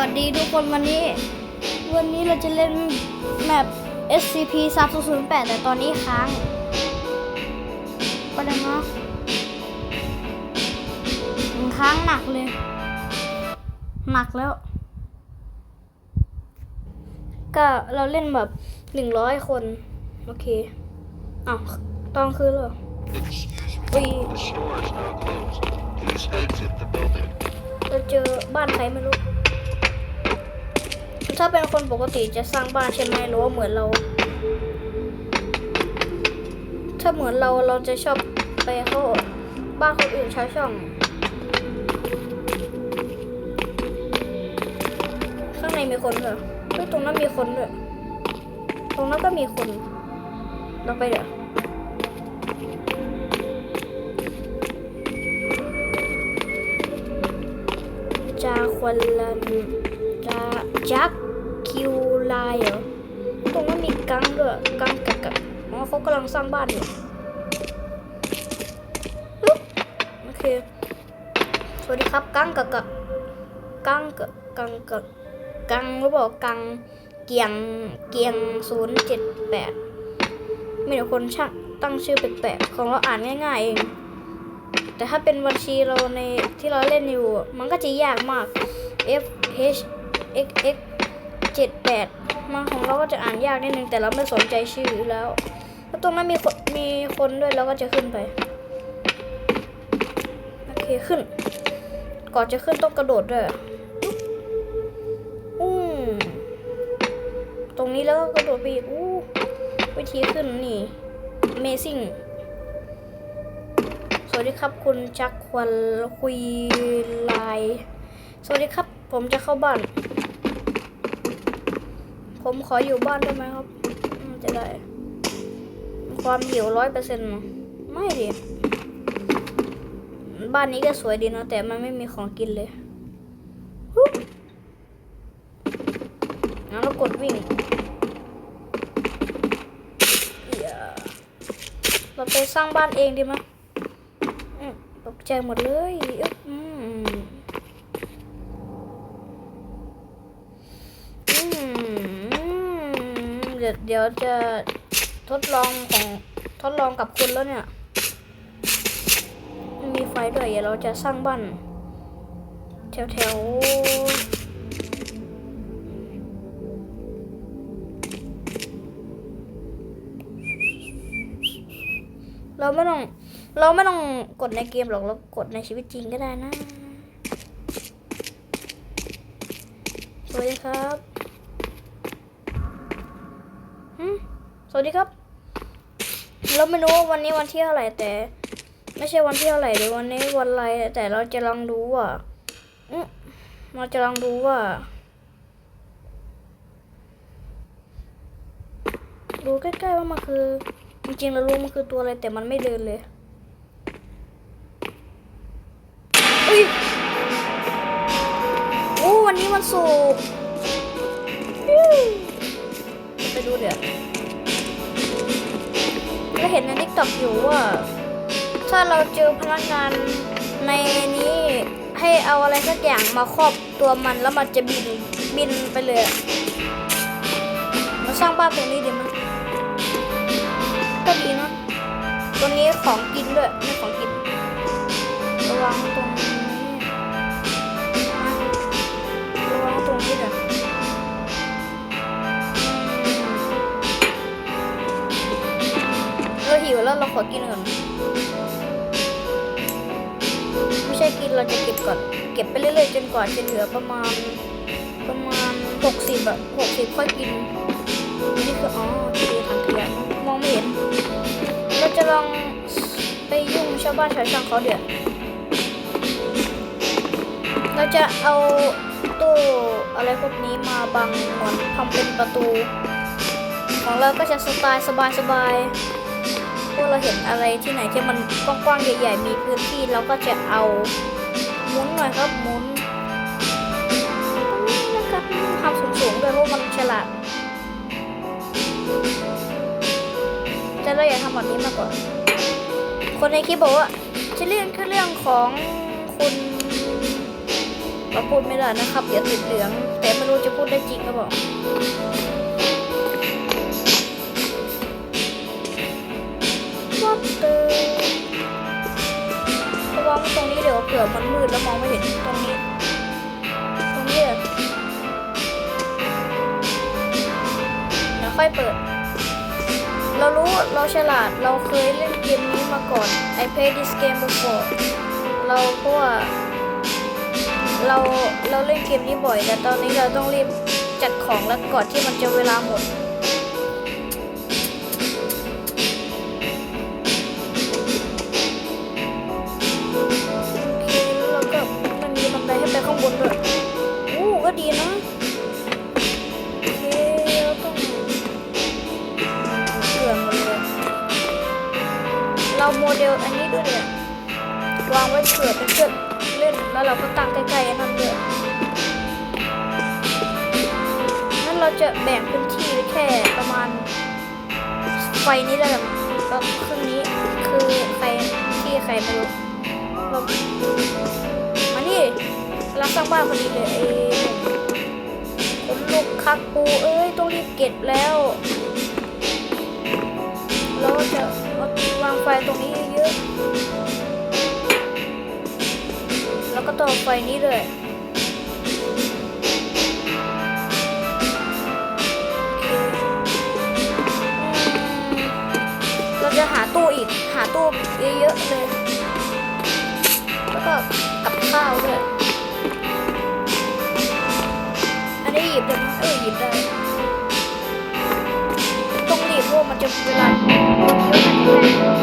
วัสดีทุกคนวันนี้ วันนี้เราจะเล่นแมป SCP 3008แต่ตอนนี้ค้างก็ได้เนาะมันค้างหนักเลย หนักแล้ว ก็เราเล่นแบบหนึ่งร้อยคน โอเคอ้าวตอนคืนเหรอ Excuse me. อุ้ย The store is now closed. Please exit the building. เราเจอบ้านใครไม่รู้ ถ้าเป็นคนปกติจะสร้างบ้านใช่ไหมหรือว่าเหมือนเรา ถ้าเหมือนเราเราจะชอบไปเข้าบ้านคนอื่นใช้ช่อง ข้างในมีคนเหรอเฮ้ยตรงนั้นมีคนด้วย ตรงนั้นก็มีคน เราไปเดี๋ยวจาควันลัน จาจักคิวไลเหรอตรงนั้นมีกังด้วยกังกับกับอ๋อเขากำลังสร้างบ้านอยู่โอเคสวัสดีครับกังกับกับกังกับกังกับกังหรือเปล่ากังเกียงเกียงศูนย์เจ็ดแปดมีแต่คนช่างตั้งชื่อแปลกๆของเราอ่านง่ายๆเองแต่ถ้าเป็นบัญชีเราในที่เราเล่นอยู่ มันก็จะยากมาก F H X X 7 8มาของเราก็จะอ่านยากนิดนึงแต่เราไม่สนใจชื่ออยู่แล้วถ้าตรงนั้นมีคนมีคนด้วยเราก็จะขึ้นไปโอเคขึ้น ก่อนจะขึ้นต้องกระโดดด้วยอืมตรงนี้แล้วก็กระโดดไปอู้วิธีขึ้นนี่ Amazing สวัสดีครับคุณจักควันคุยไลน์สวัสดีครับ ผมจะเข้าบ้าน ผมขออยู่บ้านได้ไหมครับ จะได้ ความหิวร้อยเปอร์เซ็นต์ไม่ดิบ้านนี้ก็สวยดีนะแต่มันไม่มีของกินเลยงั้นเรากดวิ่ง เราไปสร้างบ้านเองดีไหมตกใจหมดเลยอึ๊บอืมอืมเดี๋ยวเดี๋ยวจะทดลองของทดลองกับคุณแล้วเนี่ย มีไฟด้วยเดี๋ยวเราจะสร้างบ้านแถวแถวเราไม่ต้อง เราไม่ต้องกดในเกมหรอกเรากดในชีวิตจริงก็ได้นะ สวัสดีครับ สวัสดีครับ เราไม่รู้ว่าวันนี้วันที่เท่าไหร่แต่ ไม่ใช่วันที่เท่าไหร่หรือวันนี้วันอะไรแต่เราจะลองดูว่าเราจะลองดูว่า ดูใกล้ๆว่ามันคือ จริงๆเรารู้มันคือตัวอะไรแต่มันไม่เดินเลยอุ้ยโอ้วันนี้วันศุก ดูเดี๋ยวก็เห็นในทิกตอกอยู่ว่า ถ้าเราเจอพนักงานในนี้ให้เอาอะไรสักอย่างมาครอบตัวมันแล้วมันจะบินบินไปเลย มาสร้างบ้านตรงนี้ดีไหมก็ดีนะตัวนี้ของกินด้วย ขอกินก่อนไม่ใช่กินเราจะเก็บก่อน เก็บไปเรื่อยๆจนกว่าจะเหลือประมาณ ประมาณหกสิบอะหกสิบค่อยกิน นี่คืออ๋อทีทางเทียนมองไม่เห็น เราจะลองไปยุ่งชาวบ้านชาวช่างเขาเดี๋ยวเราจะเอาตู้อะไรพวกนี้มาบังเหมือนทำเป็นประตู ของเราก็จะสไตล์สบายๆ วกเราเห็นอะไรที่ไหนที่มันกว้างๆใหญ่ๆมีพื้นที่เราก็จะเอาหมุนหน่อยครับหมุนตรงนี้นะครับทำสูงๆด้วยเพราะมันฉลาดแต่เราอยากทำแบบนี้มากกว่า คนในคลิปบอกว่าจะเรื่องคือเรื่องของคุณเราพูดไม่ได้นะครับ เดี๋ยวติดเหลือง แต่ไม่รู้จะพูดได้จริงหรือเวัดเตอระวังตรงนี้เดี๋ยวเผื่อมันมืดแล้วมองไม่เห็นตรงนี้ ตรงนี้เดี๋ยวค่อยเปิด เรารู้เราฉลาดเราเคยเล่นเกมนี้มาก่อน I played this game before เราเพราะว่าเราเราเล่นเกมนี้บ่อยแต่ตอนนี้เราต้องรีบจัดของแล้วก่อนที่มันจะเวลาหมด เราโมเดลอันนี้ด้วยเนี่ยวางไว้เผื่อเป็นเพื่อนเล่นแล้วเราก็ตั้งใกล้ๆนั่นเลยนั่นเราจะแบ่งพื้นที่ไว้แค่ประมาณไฟนี้แล้วกันแล้วครึ่งนี้คือใครที่ใครไม่รู้เรามานี่เราสร้างบ้านพอดีเลยไอ้คนลูกคักปูเอ้ยต้องรีบเก็บแล้วเราจะ ไฟตรงนี้เยอะๆแล้วก็ต่อไฟนี้ด้วยเราจะหาตู้อีก หาตู้เยอะๆเลย แล้วก็กับข้าวด้วยอันนี้หยิบได้ไหมเออหยิบได้ต้องรีบเพราะว่ามันจะเวลาก็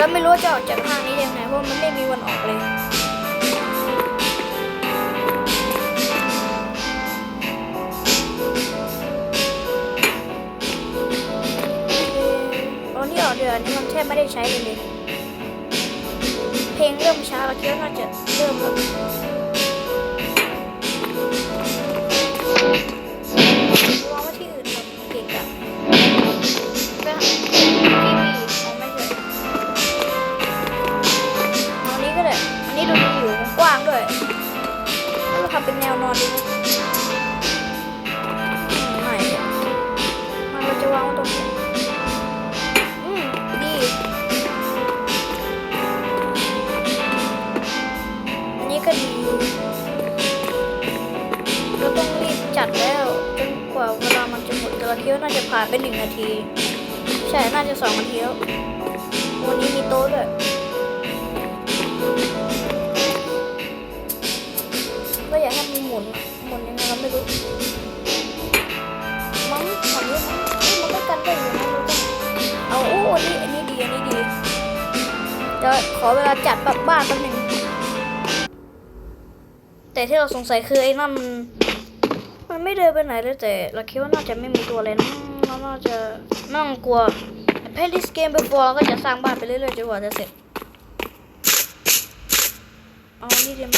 แล้วไม่รู้จะออกจากทางนี้ยังไงเพราะมันไม่มีวันออกเลย ตอนที่ออกเดือนนี้มันแทบไม่ได้ใช้เลย เพลงเริ่มช้าเราคิดว่าน่าจะเริ่มแล้ว ใช่ น่าจะสองนาทีแล้ววันนี้มีโต๊ะด้วยก็อยากให้มันหมุน หมุนยังไงเราไม่รู้ มั้งแบบนี้มั้งมันก็กันได้อยู่นะเราต้องเอาโอ้อันนี้อันนี้ดี อันนี้ดีเดี๋ยวขอเวลาจัดแบบบ้านแป๊บหนึงแต่ที่เราสงสัยคือไอ้นั่นมันมันไม่เดินไปไหนเลยแต่เราคิดว่าน่าจะไม่มีตัวอะไรนะเราน่าจะ ไม่ต้องกลัว play this game before เราก็จะสร้างบ้านไปเรื่อยๆจนกว่าจะเสร็จ เอานี่ดีไหม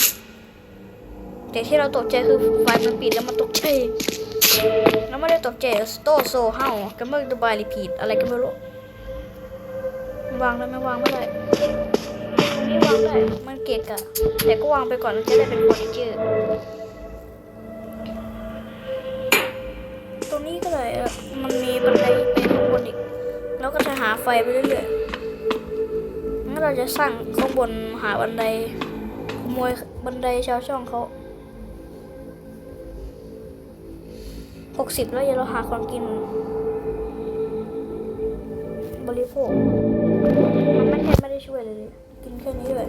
แต่ที่เราตกใจคือไฟมันปิดแล้วมันตกใจเราไม่ได้ตกใจสโตโซเฮากันเมื่อดูบายรีพีทอะไรก็ไม่รู้วางได้วไหมวางไม่ได้ตรงนี้วางได้มันเกะกะแต่ก็วางไปก่อนแล้วจะได้เป็นเฟอร์นิเจอร์ตรงนี้ก็เลยมันมีบันได ไฟไปเรื่อยๆงั้นเราจะสร้างข้างบนหาบันไดขโมยบันไดชาวช่องเขาหกสิบแล้วอย่าเราหาของกิน บริโภค มันไม่แทบไม่ได้ช่วยเลย กินแค่นี้เลย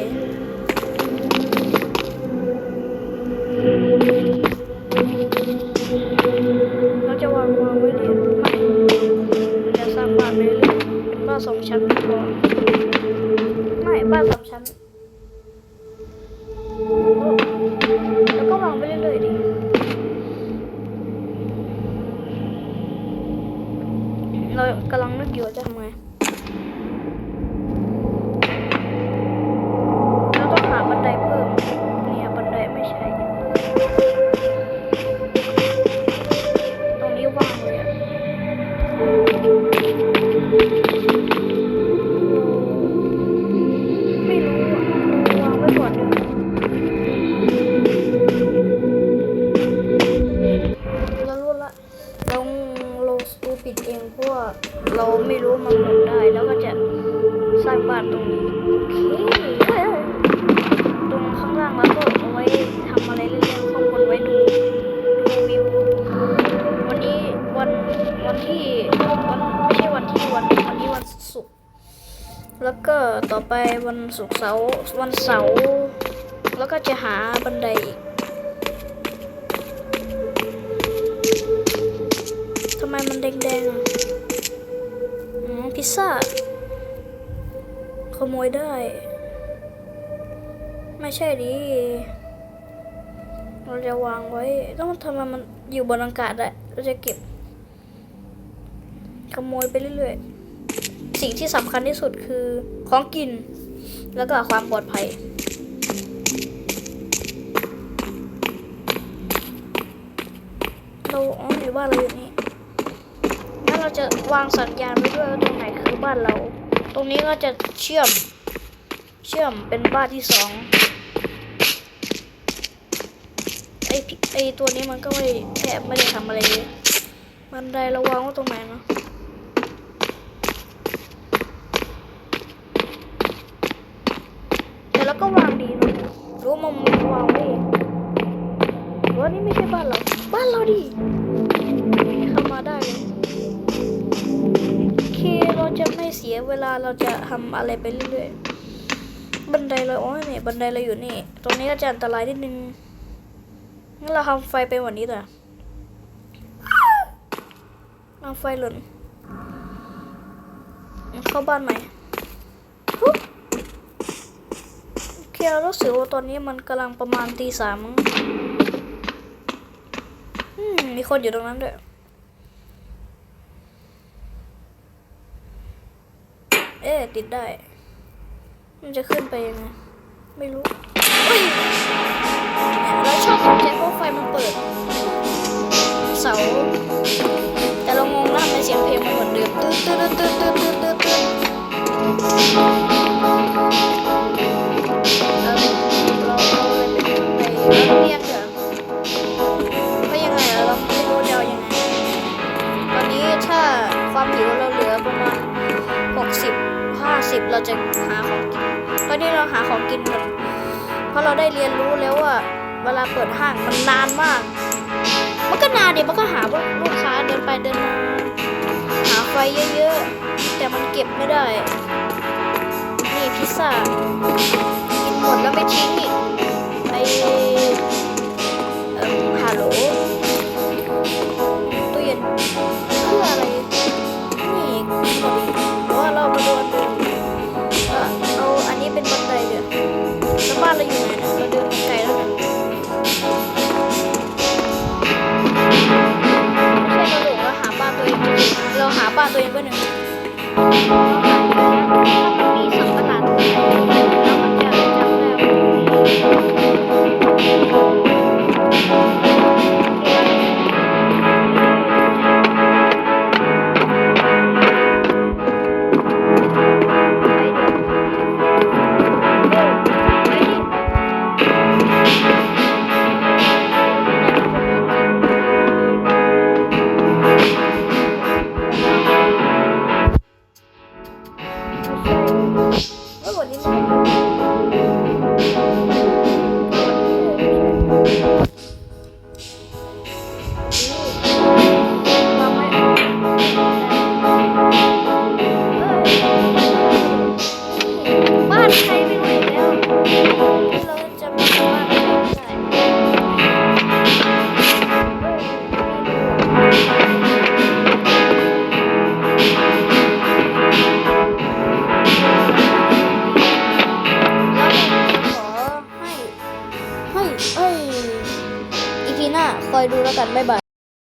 Bye. นลบได้ แล้วก็จะสร้างบ้านตรงนี้โอเคตรงข้างล่างแล้วก็เอาไว้ทำอะไรเล่นๆข้างบนไว้ดูดูวิว วันนี้วันวันที่วันไม่ใช่วันที่วันวันนี้วันศุกร์แล้วก็ต่อไปวันศุกร์เสาร์วันเสาร์แล้วก็จะหาบันไดอีกทำไมมันแดงๆอะ พิซซ่า ขโมยได้ ไม่ใช่ดิเราจะวางไว้ ต้องทำไมมันอยู่บนอากาศอะเราจะเก็บ ขโมยไปเรื่อยๆ สิ่งที่สำคัญที่สุดคือของกิน แล้วก็ความปลอดภัยเราอ๋ออยู่บ้านเราอยู่นี่แล้ว เราจะวางสัญญาณไว้ด้วยว่าตรงไหนคือบ้านเรา ตรงนี้ก็จะเชื่อม เชื่อมเป็นบ้านที่สองไอพี่ไอตัวนี้มันก็ไม่แทบไม่ได้ทำอะไรเลยบันไดเราวางไว้ตรงไหนเนาะแต่เราก็วางดีนะรู้มุมวางไว้เองหรือว่านี่ไม่ใช่บ้านเรา บ้านเราดิเข้ามาได้เลย เสียเวลาเราจะทำอะไรไปเรื่อยๆ บันไดเราอ๋อเนี่ยบันไดเราอยู่นี่ ตรงนี้ก็จะอันตรายนิดนึง งั้นเราทำไฟไปวันนี้เถอะเอาไฟหล่นเข้าบ้านใหม่โอเคเรารู้สึกว่าตอนนี้มันกำลังประมาณตีสามมีคนอยู่ตรงนั้นด้วย เอ๊ติดได้ มันจะขึ้นไปยังไง ไม่รู้เฮ้ยเราชอบตกใจเพราะไฟมันเปิด เสา แต่เรางงแล้วทำไมเสียงเพลงมันเหมือนเดิมตืดตืดตืดตืดตืดตืดตืดเราเราเราเลยไปไปเรียกเถอะก็ยังไงเราไม่รู้จะเอายังไง ตอนนี้ถ้าความหิวเราเหลือประมาณหกสิบ 60 50เราจะหาของกินตอนนี้เราหาของกินหมดเพราะเราได้เรียนรู้แล้วว่า เวลาเปิดห้างมันนานมาก มันก็นานเดี๋ยวมันก็หาว่าลูกค้าเดินไปเดินมาหาไฟเยอะๆ แต่มันเก็บไม่ได้ นี่พิซซ่ากินหมดแล้วไม่ทิ้งอีกไอ เราอยู่ไหนนะเราเดินไกลแล้วนะไม่ใช่เราหลงเราหาบ้านตัวเองเราหาบ้านตัวเองก็หนึ่งเรามันมีสัตว์ประหลาดตัวไหนแล้วมันจะจำได้